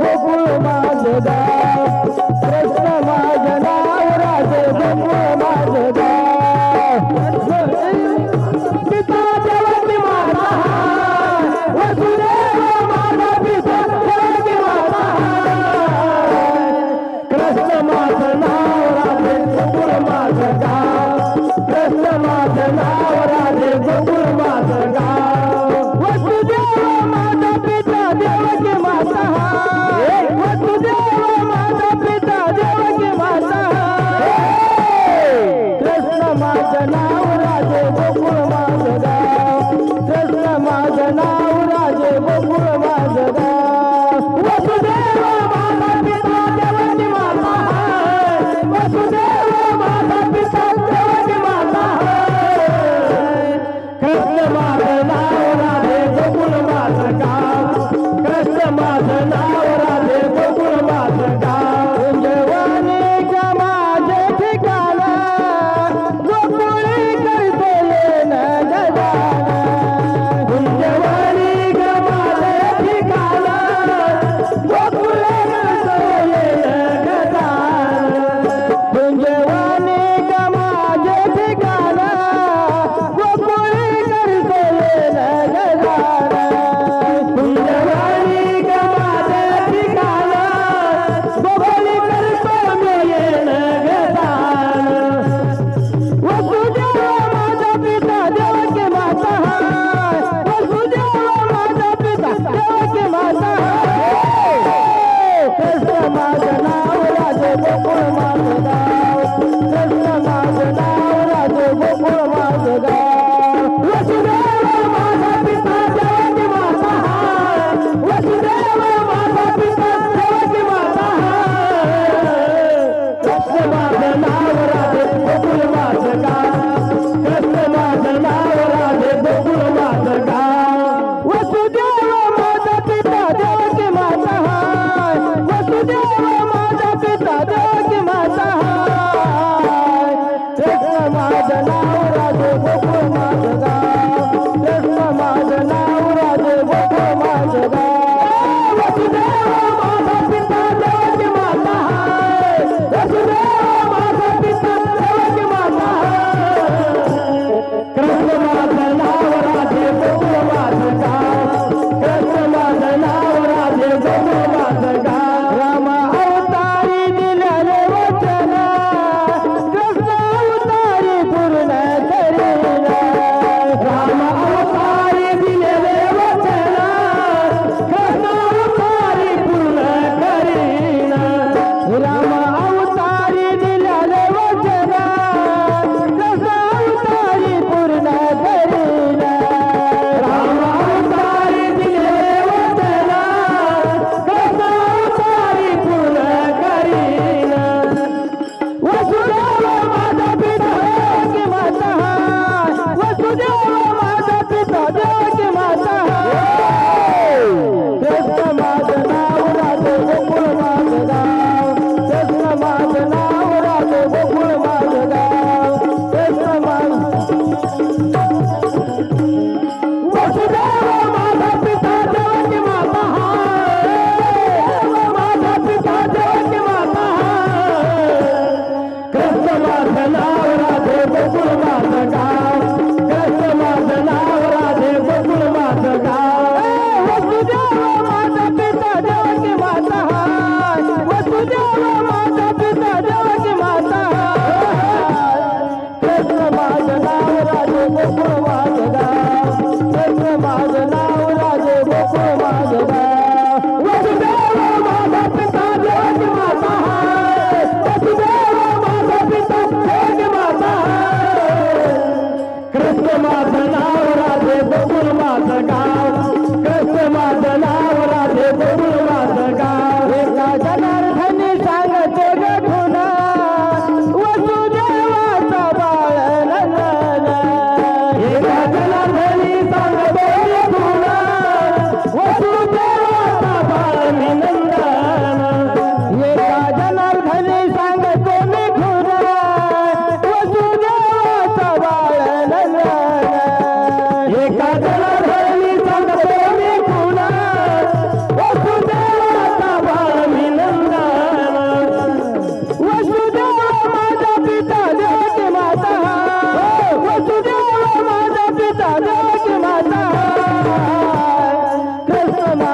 राजे गोकुळ माझं माझं नाव राजे बघू माझं नाव वसुदेव माझा पिता देवाची माता है वसुदेव माझा पिता देवाची माता है कृष्ण माझं नाव माझा पिता देव माझा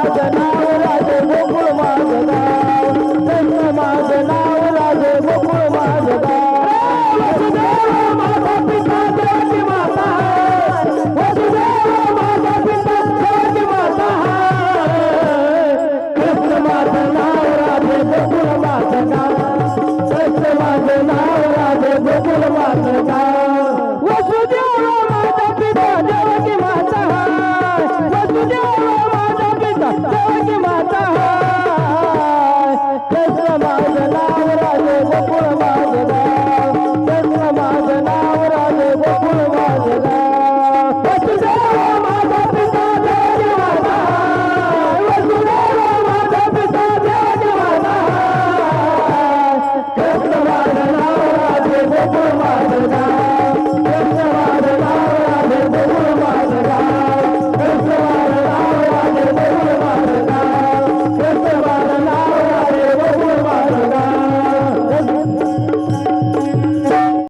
माझं नाव राजे गोकुळ माझं गाव कृष्ण माझं नाव राजे गोकुळ माझं गाव वसुदेव माझा पिता माता वसुदेव माझा पिता माता कृष्ण माझं नाव राजे गोकुळ माझं गाव कृष्ण माझं नाव राजे गोकुळ माझं